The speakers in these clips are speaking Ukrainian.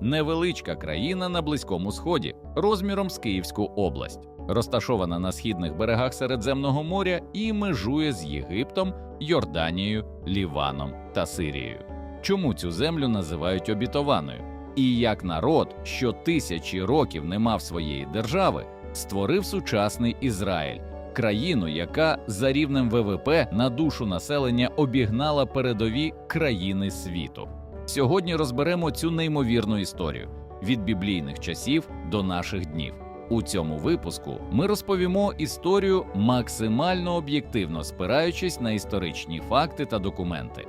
невеличка країна на Близькому Сході, розміром з Київську область, розташована на східних берегах Середземного моря і межує з Єгиптом, Йорданією, Ліваном та Сирією. Чому цю землю називають обітованою? І як народ, що тисячі років не мав своєї держави, створив сучасний Ізраїль, країну, яка за рівнем ВВП на душу населення обігнала передові країни світу. Сьогодні розберемо цю неймовірну історію від біблійних часів до наших днів. У цьому випуску ми розповімо історію максимально об'єктивно спираючись на історичні факти та документи.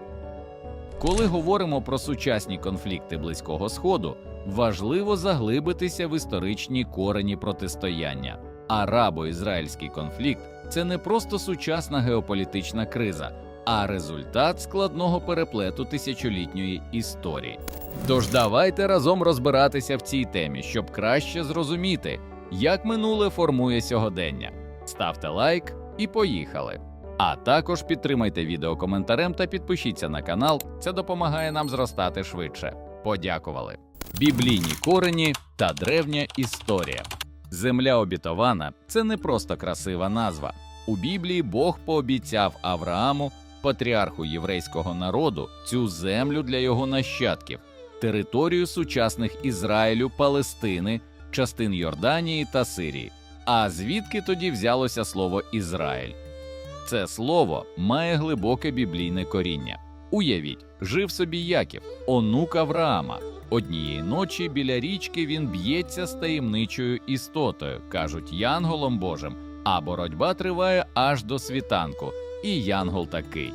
Коли говоримо про сучасні конфлікти Близького Сходу, важливо заглибитися в історичні корені протистояння. Арабо-ізраїльський конфлікт це не просто сучасна геополітична криза, а результат складного переплету тисячолітньої історії. Тож давайте разом розбиратися в цій темі, щоб краще зрозуміти, як минуле формує сьогодення. Ставте лайк і поїхали! А також підтримайте відео коментарем та підпишіться на канал, це допомагає нам зростати швидше. Подякували. Біблійні корені та древня історія. Земля обітована це не просто красива назва. У Біблії Бог пообіцяв Аврааму, патріарху єврейського народу, цю землю для його нащадків, територію сучасних Ізраїлю, Палестини, частин Йорданії та Сирії. А звідки тоді взялося слово Ізраїль? Це слово має глибоке біблійне коріння. Уявіть, жив собі Яків, онук Авраама. Однієї ночі біля річки він б'ється з таємничою істотою, кажуть Янголом Божим, а боротьба триває аж до світанку. І Янгол такий: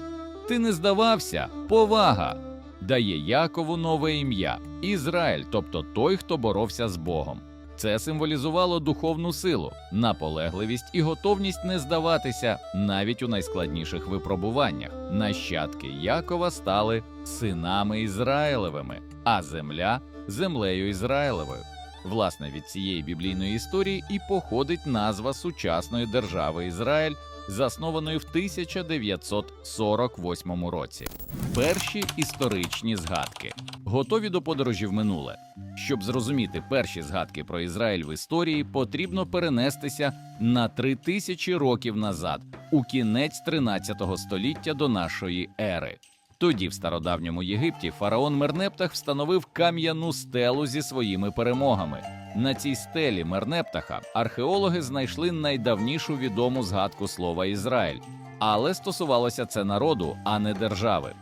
Ти не здавався, повага! Дає Якову нове ім'я Ізраїль, тобто той, хто боровся з Богом. Це символізувало духовну силу, наполегливість і готовність не здаватися навіть у найскладніших випробуваннях. Нащадки Якова стали синами Ізраїлевими, а земля землею Ізраїлевою. Власне, від цієї біблійної історії і походить назва сучасної держави Ізраїль, заснованої в 1948 році. Перші історичні згадки готові до подорожі в минуле. Щоб зрозуміти перші згадки про Ізраїль в історії, потрібно перенестися на три тисячі років назад, у кінець 13 століття до нашої ери. Тоді, в стародавньому Єгипті, фараон Мернептах встановив кам'яну стелу зі своїми перемогами. На цій стелі Мернептаха археологи знайшли найдавнішу відому згадку слова Ізраїль, але стосувалося це народу, а не держави.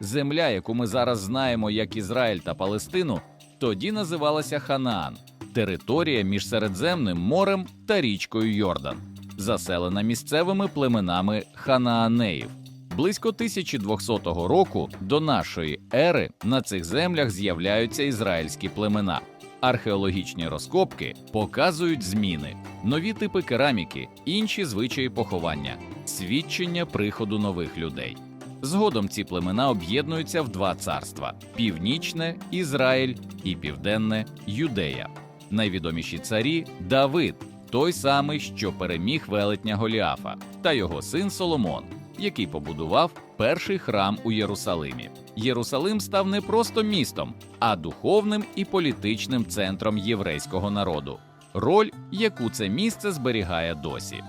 Земля, яку ми зараз знаємо як Ізраїль та Палестину, тоді називалася Ханаан, територія між Середземним морем та річкою Йордан, заселена місцевими племенами ханаанеїв. Близько 1200 року до нашої ери на цих землях з'являються ізраїльські племена. Археологічні розкопки показують зміни, нові типи кераміки, інші звичаї поховання, свідчення приходу нових людей. Згодом ці племена об'єднуються в два царства: північне Ізраїль і південне Юдея. Найвідоміші царі Давид, той самий, що переміг велетня Голіафа, та його син Соломон, який побудував перший храм у Єрусалимі. Єрусалим став не просто містом, а духовним і політичним центром єврейського народу, роль, яку це місце зберігає досі.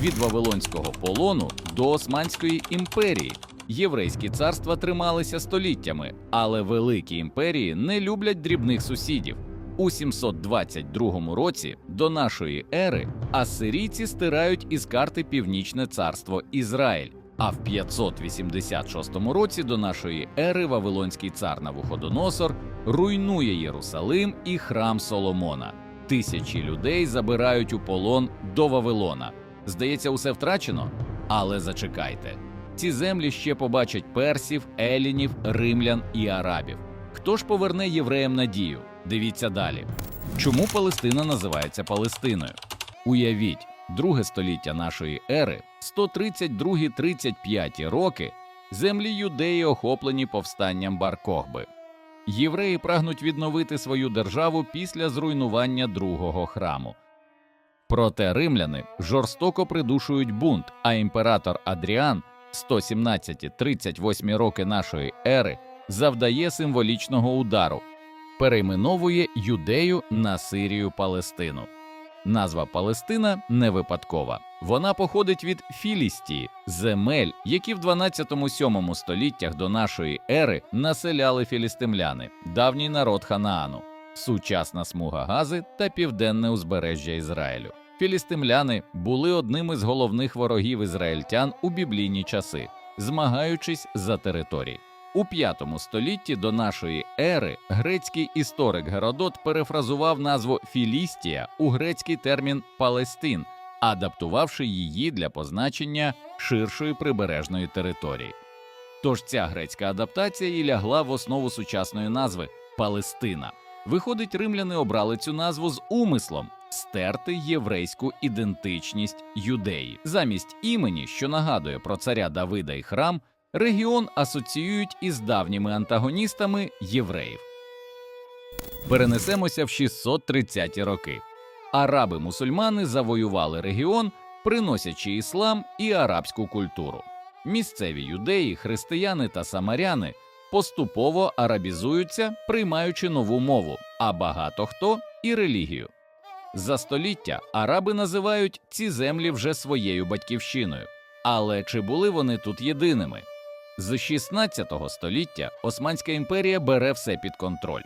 Від Вавилонського полону до Османської імперії єврейські царства трималися століттями, але великі імперії не люблять дрібних сусідів. У 722 році до нашої ери асирійці стирають із карти Північне царство Ізраїль. А в 586 році до нашої ери Вавилонський цар Навуходоносор руйнує Єрусалим і храм Соломона. Тисячі людей забирають у полон до Вавилона. Здається, усе втрачено, але зачекайте. Ці землі ще побачать персів, елінів, римлян і арабів. Хто ж поверне євреям надію? Дивіться далі. Чому Палестина називається Палестиною? Уявіть, друге століття нашої ери, 132-35 роки, землі юдеї охоплені повстанням Бар-Кохби. Євреї прагнуть відновити свою державу після зруйнування другого храму. Проте римляни жорстоко придушують бунт, а імператор Адріан 117-38 роки нашої ери завдає символічного удару. Перейменовує Юдею на Сирію Палестину. Назва Палестина не випадкова. Вона походить від Філістії, земель, які в 12-7 століттях до нашої ери населяли філістимляни, давній народ Ханаану, сучасна смуга Гази та південне узбережжя Ізраїлю. Філістимляни були одним із головних ворогів ізраїльтян у біблійні часи, змагаючись за території. У V столітті до нашої ери грецький історик Геродот перефразував назву Філістія у грецький термін Палестин, адаптувавши її для позначення ширшої прибережної території. Тож ця грецька адаптація і лягла в основу сучасної назви Палестина. Виходить, римляни обрали цю назву з умислом стерти єврейську ідентичність юдеї замість імені, що нагадує про царя Давида і храм. Регіон асоціюють із давніми антагоністами євреїв. Перенесемося в 630-ті роки. Араби-мусульмани завоювали регіон, приносячи іслам і арабську культуру. Місцеві юдеї, християни та самаряни поступово арабізуються, приймаючи нову мову, а багато хто і релігію. За століття араби називають ці землі вже своєю батьківщиною. Але чи були вони тут єдиними? З 16 століття Османська імперія бере все під контроль: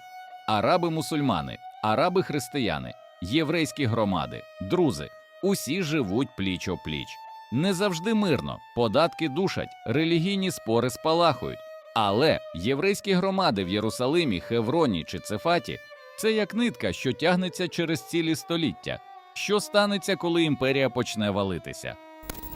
араби-мусульмани, араби-християни, єврейські громади, друзи усі живуть пліч о пліч. Не завжди мирно, податки душать, релігійні спори спалахують. Але єврейські громади в Єрусалимі, Хевроні чи Цефаті це як нитка, що тягнеться через цілі століття. Що станеться, коли імперія почне валитися?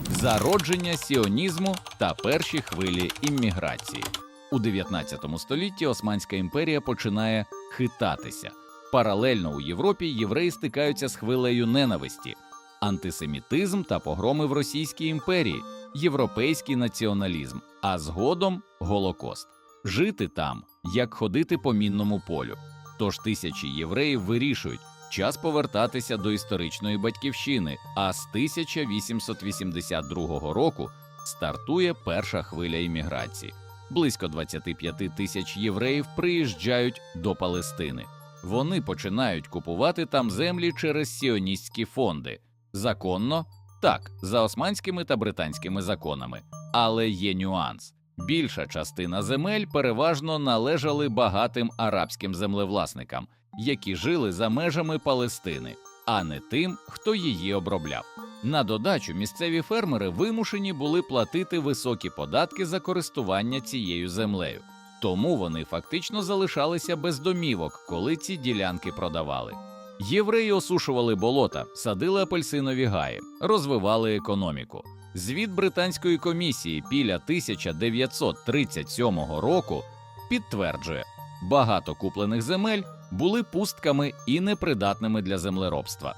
Зародження сіонізму та перші хвилі імміграції у 19 столітті Османська імперія починає хитатися. Паралельно у Європі євреї стикаються з хвилею ненависті, антисемітизм та погроми в Російській імперії, європейський націоналізм, а згодом Голокост. Жити там, як ходити по мінному полю. Тож тисячі євреїв вирішують, час повертатися до історичної батьківщини. А з 1882 року стартує перша хвиля імміграції. Близько 25 тисяч євреїв приїжджають до Палестини. Вони починають купувати там землі через сіоністські фонди. Законно так, за османськими та британськими законами. Але є нюанс. Більша частина земель переважно належали багатим арабським землевласникам, які жили за межами Палестини, а не тим, хто її обробляв. На додачу місцеві фермери вимушені були платити високі податки за користування цією землею, тому вони фактично залишалися без домівок, коли ці ділянки продавали. Євреї осушували болота, садили апельсинові гаї, розвивали економіку. Звіт британської комісії піля 1937 року підтверджує, багато куплених земель були пустками і непридатними для землеробства.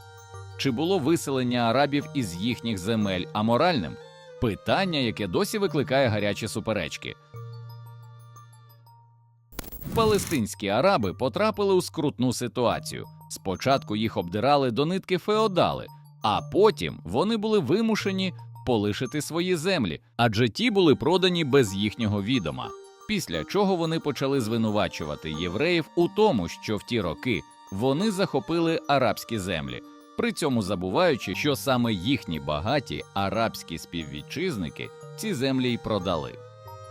Чи було виселення арабів із їхніх земель аморальним? Питання, яке досі викликає гарячі суперечки. Палестинські араби потрапили у скрутну ситуацію. Спочатку їх обдирали до нитки феодали, а потім вони були вимушені полишити свої землі, адже ті були продані без їхнього відома. Після чого вони почали звинувачувати євреїв у тому, що в ті роки вони захопили арабські землі, при цьому забуваючи, що саме їхні багаті арабські співвітчизники ці землі й продали.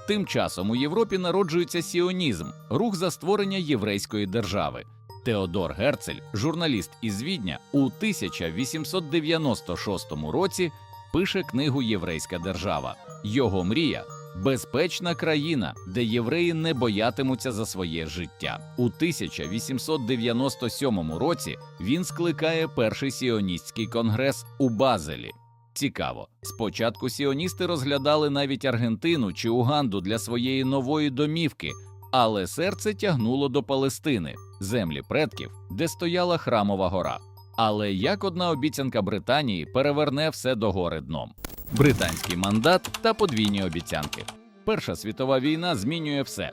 Тим часом у Європі народжується сіонізм, рух за створення єврейської держави. Теодор Герцель, журналіст із Відня, у 1896 році пише книгу Єврейська держава. Його мрія безпечна країна, де євреї не боятимуться за своє життя. У 1897 році він скликає перший сіоністський конгрес у Базелі. Цікаво, спочатку сіоністи розглядали навіть Аргентину чи Уганду для своєї нової домівки, але серце тягнуло до Палестини, землі предків, де стояла храмова гора. Але як одна обіцянка Британії переверне все догори дном. Британський мандат та подвійні обіцянки. Перша світова війна змінює все.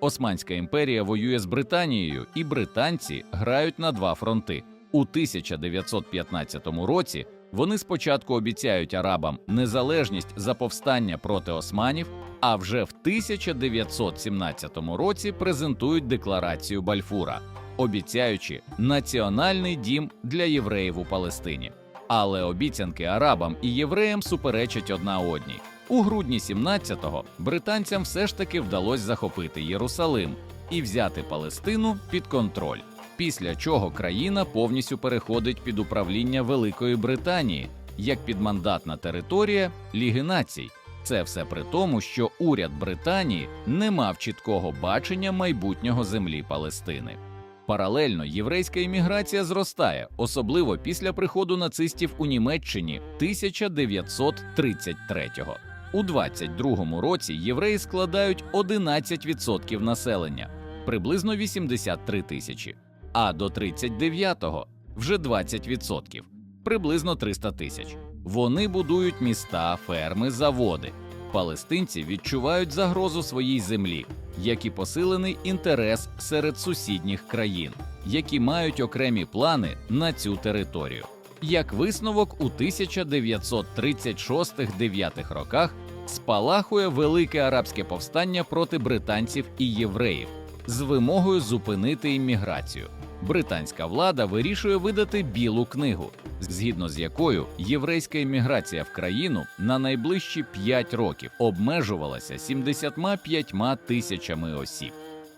Османська імперія воює з Британією, і британці грають на два фронти. У 1915 році вони спочатку обіцяють арабам незалежність за повстання проти османів, а вже в 1917 році презентують декларацію Бальфура. обіцяючи національний дім для євреїв у Палестині. Але обіцянки арабам і євреям суперечать одна одній. У грудні 17-го британцям все ж таки вдалося захопити Єрусалим і взяти Палестину під контроль. Після чого країна повністю переходить під управління Великої Британії як підмандатна територія Ліги Націй. Це все при тому, що уряд Британії не мав чіткого бачення майбутнього землі Палестини. Паралельно єврейська імміграція зростає, особливо після приходу нацистів у Німеччині 1933-го. У 22-му році євреї складають 11% населення, приблизно 83 тисячі, а до 39-го вже 20%, приблизно 300 тисяч. Вони будують міста, ферми, заводи. Палестинці відчувають загрозу своїй землі, як і посилений інтерес серед сусідніх країн, які мають окремі плани на цю територію. Як висновок, у 1936-9 роках спалахує велике арабське повстання проти британців і євреїв з вимогою зупинити імміграцію. Британська влада вирішує видати білу книгу, згідно з якою єврейська імміграція в країну на найближчі 5 років обмежувалася 75 тисячами осіб.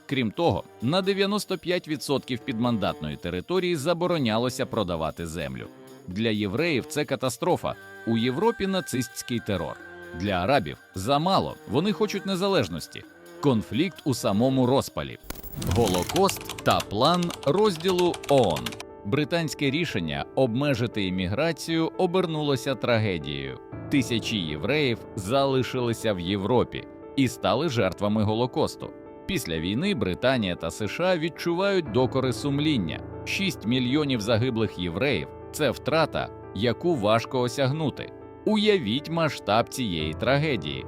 Крім того, на 95% підмандатної території заборонялося продавати землю. Для євреїв це катастрофа. У Європі нацистський терор. Для арабів замало, вони хочуть незалежності. Конфлікт у самому розпалі. Голокост та план розділу ООН. Британське рішення обмежити імміграцію обернулося трагедією. Тисячі євреїв залишилися в Європі і стали жертвами Голокосту. Після війни Британія та США відчувають докори сумління. 6 мільйонів загиблих євреїв це втрата, яку важко осягнути. Уявіть масштаб цієї трагедії.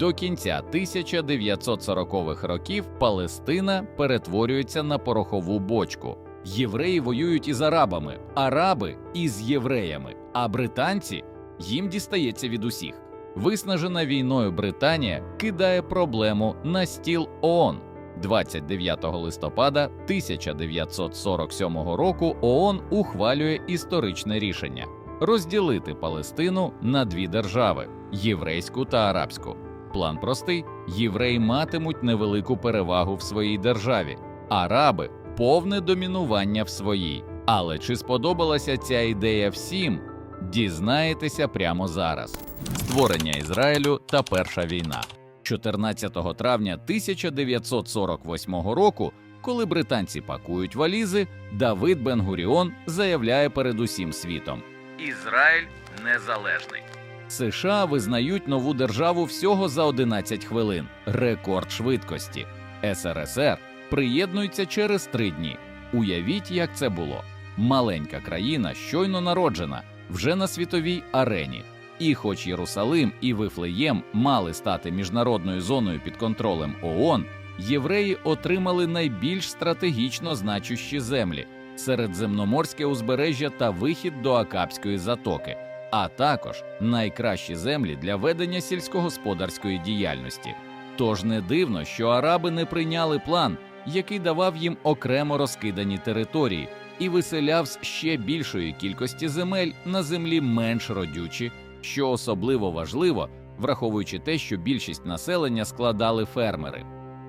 До кінця 1940-х років Палестина перетворюється на порохову бочку. Євреї воюють із арабами, араби із євреями, а британці їм дістається від усіх. Виснажена війною Британія кидає проблему на стіл ООН. 29 листопада 1947 року ООН ухвалює історичне рішення розділити Палестину на дві держави єврейську та арабську. План простий: євреї матимуть невелику перевагу в своїй державі, араби повне домінування в своїй. Але чи сподобалася ця ідея всім? Дізнаєтеся прямо зараз. Створення Ізраїлю та Перша війна. 14 травня 1948 року, коли британці пакують валізи, Давид Бен-Гуріон заявляє перед усім світом: Ізраїль незалежний. США визнають нову державу всього за 11 хвилин, рекорд швидкості. СРСР приєднується через три дні. Уявіть, як це було. Маленька країна, щойно народжена, вже на світовій арені. І, хоч Єрусалим і Вифлеєм мали стати міжнародною зоною під контролем ООН, євреї отримали найбільш стратегічно значущі землі середземноморське узбережжя та вихід до Акапської затоки, а також найкращі землі для ведення сільськогосподарської діяльності. Тож не дивно, що араби не прийняли план, який давав їм окремо розкидані території, і виселяв з ще більшої кількості земель на землі менш родючі, що особливо важливо, враховуючи те, що більшість населення складали фермери.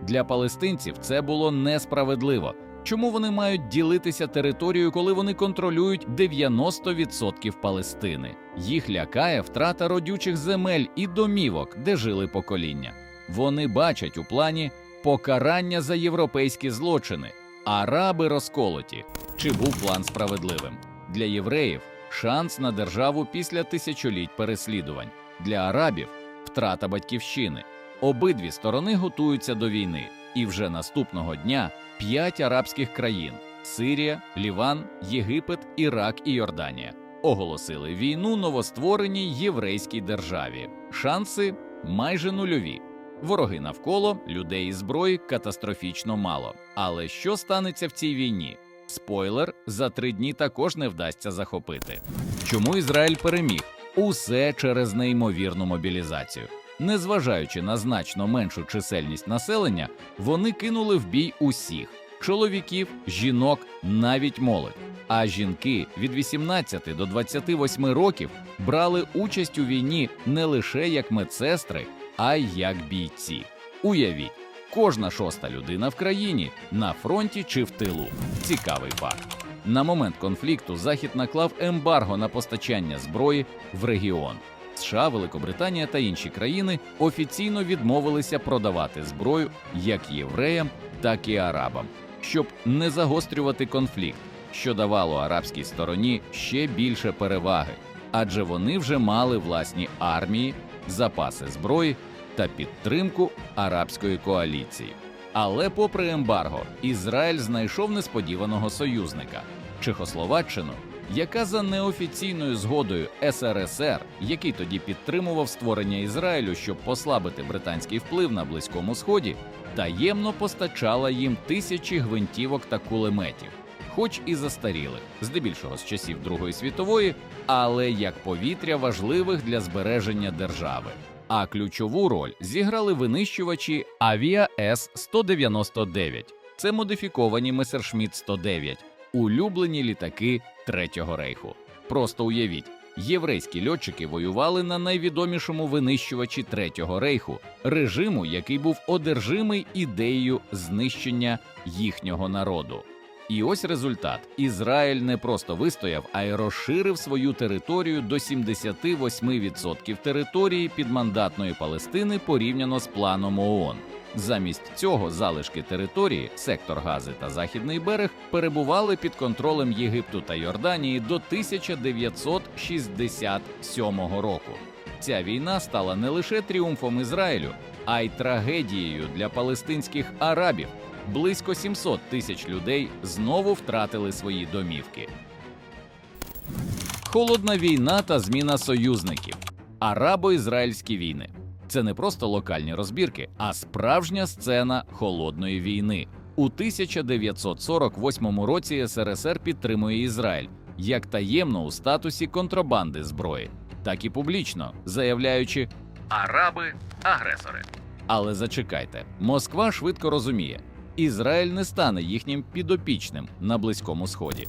Для палестинців це було несправедливо. Чому вони мають ділитися територією, коли вони контролюють 90% Палестини? Їх лякає втрата родючих земель і домівок, де жили покоління. Вони бачать у плані покарання за європейські злочини, араби розколоті. Чи був план справедливим? Для євреїв шанс на державу після тисячоліть переслідувань, для арабів втрата батьківщини. Обидві сторони готуються до війни, і вже наступного дня п'ять арабських країн Сирія, Ліван, Єгипет, Ірак і Йорданія оголосили війну новоствореній єврейській державі. Шанси майже нульові. Вороги навколо людей і зброї катастрофічно мало. Але що станеться в цій війні? Спойлер, за три дні також не вдасться захопити. Чому Ізраїль переміг? Усе через неймовірну мобілізацію. Незважаючи на значно меншу чисельність населення, вони кинули в бій усіх чоловіків, жінок, навіть молодь. А жінки від 18 до 28 років брали участь у війні не лише як медсестри, а й як бійці. Уявіть, кожна шоста людина в країні на фронті чи в тилу. Цікавий факт. На момент конфлікту Захід наклав ембарго на постачання зброї в регіон. США, Великобританія та інші країни офіційно відмовилися продавати зброю як євреям, так і арабам, щоб не загострювати конфлікт, що давало арабській стороні ще більше переваги, адже вони вже мали власні армії, запаси зброї та підтримку арабської коаліції. Але, попри ембарго, Ізраїль знайшов несподіваного союзника Чехословаччину, яка за неофіційною згодою СРСР, який тоді підтримував створення Ізраїлю, щоб послабити британський вплив на Близькому Сході, таємно постачала їм тисячі гвинтівок та кулеметів, хоч і застарілих, здебільшого з часів Другої світової, але як повітря важливих для збереження держави. А ключову роль зіграли винищувачі Авіа С 199 Це модифіковані Месершміт 109 улюблені літаки Третього рейху. Просто уявіть, єврейські льотчики воювали на найвідомішому винищувачі Третього рейху, режиму, який був одержимий ідеєю знищення їхнього народу. І ось результат: Ізраїль не просто вистояв, а й розширив свою територію до 78% території підмандатної Палестини порівняно з планом ООН. Замість цього залишки території, сектор Гази та Західний берег перебували під контролем Єгипту та Йорданії до 1967 року. Ця війна стала не лише тріумфом Ізраїлю, а й трагедією для палестинських арабів. Близько 700 тисяч людей знову втратили свої домівки. Холодна війна та зміна союзників. Арабо-ізраїльські війни. Це не просто локальні розбірки, а справжня сцена холодної війни. У 1948 році СРСР підтримує Ізраїль як таємно у статусі контрабанди зброї, так і публічно, заявляючи Араби агресори. Але зачекайте, Москва швидко розуміє, Ізраїль не стане їхнім підопічним на Близькому Сході.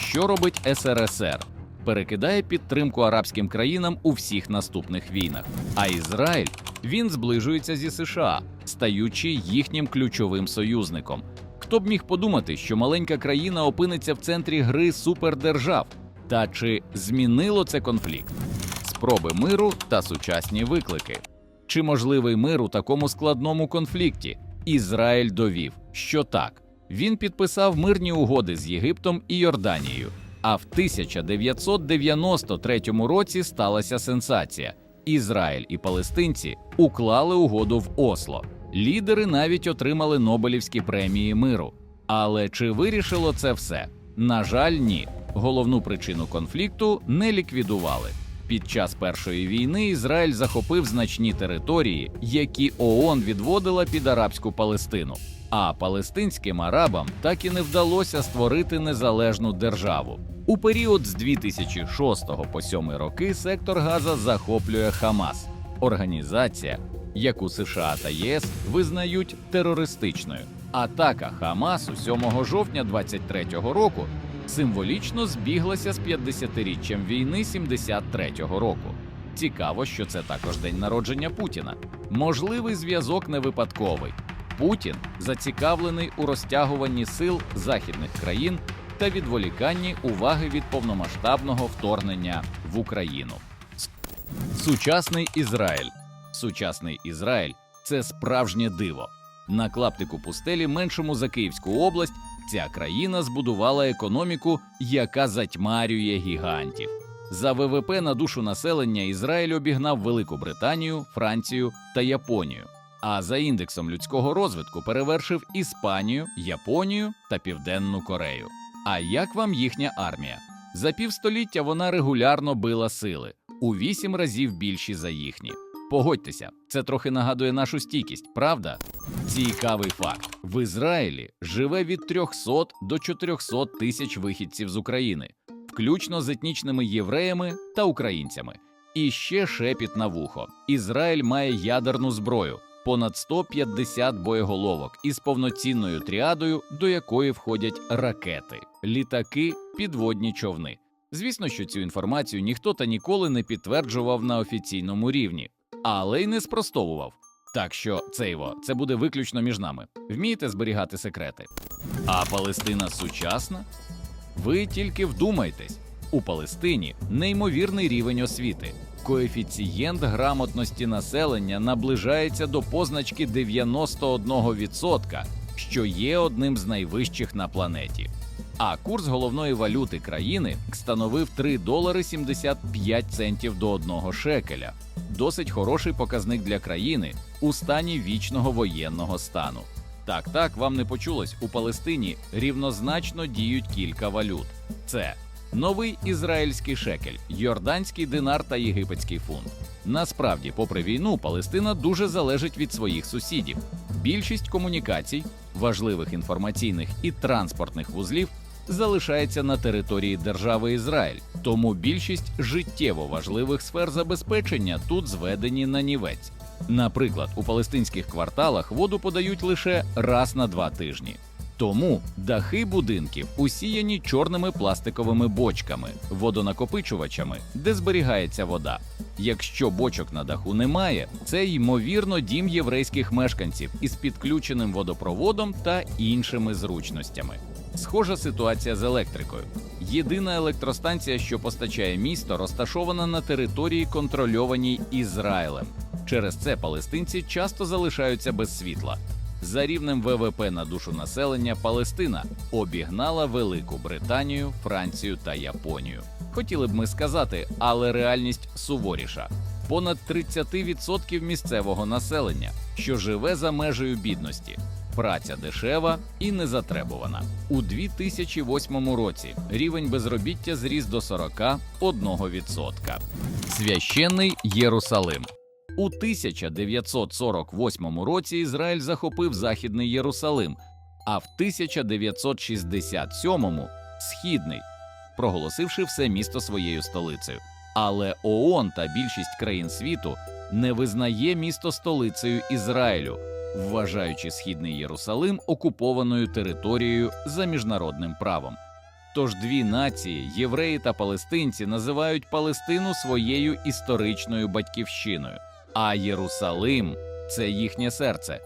Що робить СРСР? Перекидає підтримку арабським країнам у всіх наступних війнах. А Ізраїль він зближується зі США, стаючи їхнім ключовим союзником. Хто б міг подумати, що маленька країна опиниться в центрі гри супердержав? Та чи змінило це конфлікт? Спроби миру та сучасні виклики. Чи можливий мир у такому складному конфлікті? Ізраїль довів, що так. Він підписав мирні угоди з Єгиптом і Йорданією. А в 1993 році сталася сенсація. Ізраїль і палестинці уклали угоду в Осло. Лідери навіть отримали Нобелівські премії миру. Але чи вирішило це все? На жаль, ні. Головну причину конфлікту не ліквідували. Під час першої війни Ізраїль захопив значні території, які ООН відводила під арабську Палестину. А палестинським арабам так і не вдалося створити незалежну державу. У період з 2006 по 7 роки сектор Газа захоплює Хамас, організація, яку США та ЄС визнають терористичною. Атака Хамасу 7 жовтня 23-го року символічно збіглася з 50-річчям війни 73-го року. Цікаво, що це також день народження Путіна. Можливий зв'язок не випадковий. Путін зацікавлений у розтягуванні сил західних країн та відволіканні уваги від повномасштабного вторгнення в Україну. Сучасний Ізраїль. Сучасний Ізраїль це справжнє диво. На клаптику пустелі, меншому за Київську область, ця країна збудувала економіку, яка затьмарює гігантів. За ВВП на душу населення Ізраїль обігнав Велику Британію, Францію та Японію. А за індексом людського розвитку перевершив Іспанію, Японію та Південну Корею. А як вам їхня армія? За півстоліття вона регулярно била сили у вісім разів більші за їхні. Погодьтеся, це трохи нагадує нашу стійкість, правда? Цікавий факт: в Ізраїлі живе від 300 до 400 тисяч вихідців з України, включно з етнічними євреями та українцями. І ще шепіт на вухо: Ізраїль має ядерну зброю, понад 150 боєголовок із повноцінною тріадою, до якої входять ракети, літаки, підводні човни. Звісно, що цю інформацію ніхто та ніколи не підтверджував на офіційному рівні, але й не спростовував. Так що цейво, це буде виключно між нами. Вмієте зберігати секрети. А Палестина сучасна? Ви тільки вдумайтесь, у Палестині неймовірний рівень освіти. Коефіцієнт грамотності населення наближається до позначки 91%, що є одним з найвищих на планеті. А курс головної валюти країни становив 3 долари 75 центів до одного шекеля. Досить хороший показник для країни у стані вічного воєнного стану. Так, так, вам не почулось. У Палестині рівнозначно діють кілька валют: це новий ізраїльський шекель, йорданський динар та єгипетський фунт. Насправді, попри війну, Палестина дуже залежить від своїх сусідів. Більшість комунікацій, важливих інформаційних і транспортних вузлів залишається на території держави Ізраїль, тому більшість життєво важливих сфер забезпечення тут зведені на нівець. Наприклад, у палестинських кварталах воду подають лише раз на два тижні. Тому дахи будинків усіяні чорними пластиковими бочками, водонакопичувачами, де зберігається вода. Якщо бочок на даху немає, це ймовірно дім єврейських мешканців із підключеним водопроводом та іншими зручностями. Схожа ситуація з електрикою. Єдина електростанція, що постачає місто, розташована на території, контрольованій Ізраїлем. Через це палестинці часто залишаються без світла. За рівнем ВВП на душу населення Палестина обігнала Велику Британію, Францію та Японію. Хотіли б ми сказати, але реальність суворіша. Понад 30% місцевого населення, що живе за межею бідності. Праця дешева і незатребувана. У 2008 році рівень безробіття зріс до 41%. Священний Єрусалим. У 1948 році Ізраїль захопив Західний Єрусалим, а в 1967-му східний, проголосивши все місто своєю столицею. Але ООН та більшість країн світу не визнає місто столицею Ізраїлю, вважаючи східний Єрусалим окупованою територією за міжнародним правом. Тож дві нації, євреї та палестинці, називають Палестину своєю історичною батьківщиною, а Єрусалим це їхнє серце.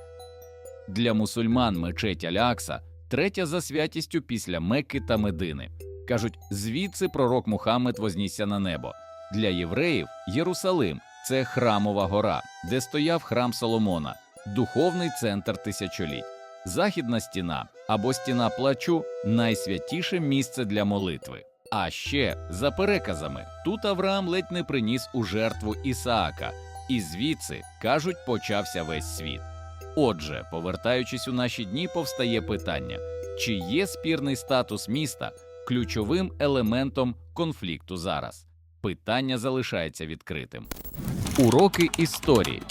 Для мусульман мечеть Алякса третя за святістю після Мекки та Медини. Кажуть, звідси пророк Мухаммед вознісся на небо. Для євреїв Єрусалим це храмова гора, де стояв храм Соломона, духовний центр тисячоліть. Західна стіна або стіна плачу найсвятіше місце для молитви. А ще, за переказами, тут Авраам ледь не приніс у жертву Ісаака, і звідси, кажуть, почався весь світ. Отже, повертаючись у наші дні, повстає питання: чи є спірний статус міста ключовим елементом конфлікту зараз? Питання залишається відкритим. Уроки історії.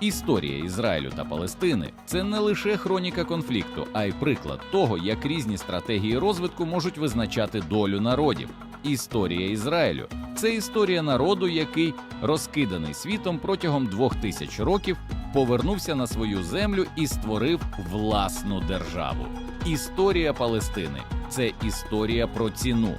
Історія Ізраїлю та Палестини це не лише хроніка конфлікту, а й приклад того, як різні стратегії розвитку можуть визначати долю народів. Історія Ізраїлю це історія народу, який, розкиданий світом протягом двох тисяч років, повернувся на свою землю і створив власну державу. Історія Палестини це історія про ціну.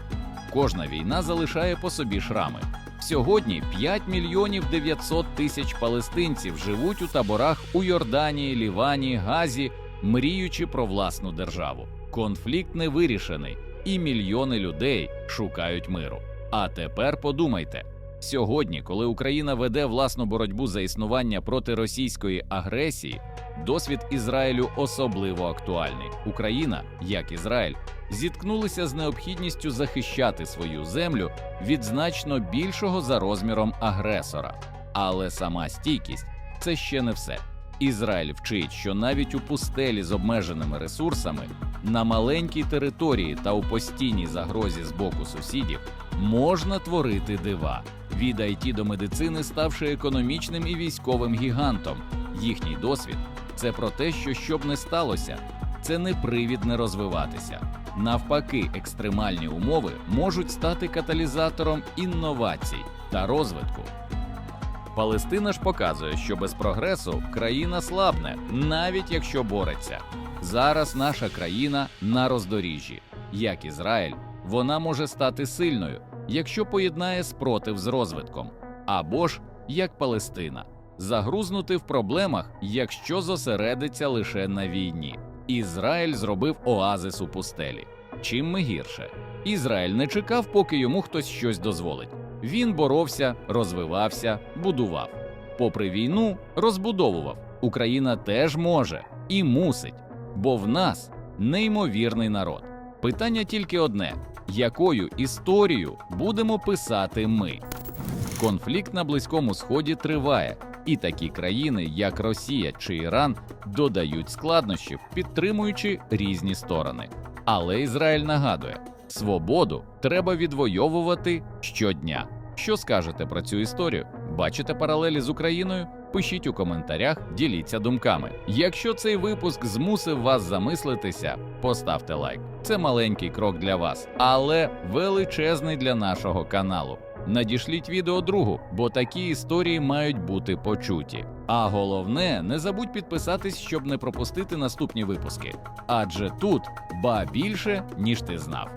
Кожна війна залишає по собі шрами. Сьогодні 5 мільйонів 900 тисяч палестинців живуть у таборах у Йорданії, Лівані, Газі, мріючи про власну державу. Конфлікт не вирішений, і мільйони людей шукають миру. А тепер подумайте: сьогодні, коли Україна веде власну боротьбу за існування проти російської агресії, досвід Ізраїлю особливо актуальний. Україна, як Ізраїль, зіткнулися з необхідністю захищати свою землю від значно більшого за розміром агресора. Але сама стійкість це ще не все. Ізраїль вчить, що навіть у пустелі з обмеженими ресурсами на маленькій території та у постійній загрозі з боку сусідів можна творити дива від IT до медицини, ставши економічним і військовим гігантом. Їхній досвід це про те, що щоб не сталося, це не привід не розвиватися. Навпаки, екстремальні умови можуть стати каталізатором інновацій та розвитку. Палестина ж показує, що без прогресу країна слабне, навіть якщо бореться. Зараз наша країна на роздоріжжі. Як Ізраїль, вона може стати сильною, якщо поєднає спротив з розвитком, або ж як Палестина, загрузнути в проблемах, якщо зосередиться лише на війні. Ізраїль зробив оазис у пустелі. Чим ми гірше? Ізраїль не чекав, поки йому хтось щось дозволить. Він боровся, розвивався, будував. Попри війну, розбудовував. Україна теж може і мусить, бо в нас неймовірний народ. Питання тільки одне: якою історію будемо писати ми? Конфлікт на Близькому Сході триває, і такі країни, як Росія чи Іран, додають складнощів, підтримуючи різні сторони. Але Ізраїль нагадує, свободу треба відвоювати щодня. Що скажете про цю історію? Бачите паралелі з Україною? Пишіть у коментарях, діліться думками. Якщо цей випуск змусив вас замислитися, поставте лайк. Це маленький крок для вас, але величезний для нашого каналу. Надішліть відео другу, бо такі історії мають бути почуті. А головне, не забудь підписатись, щоб не пропустити наступні випуски. Адже тут ба більше, ніж ти знав.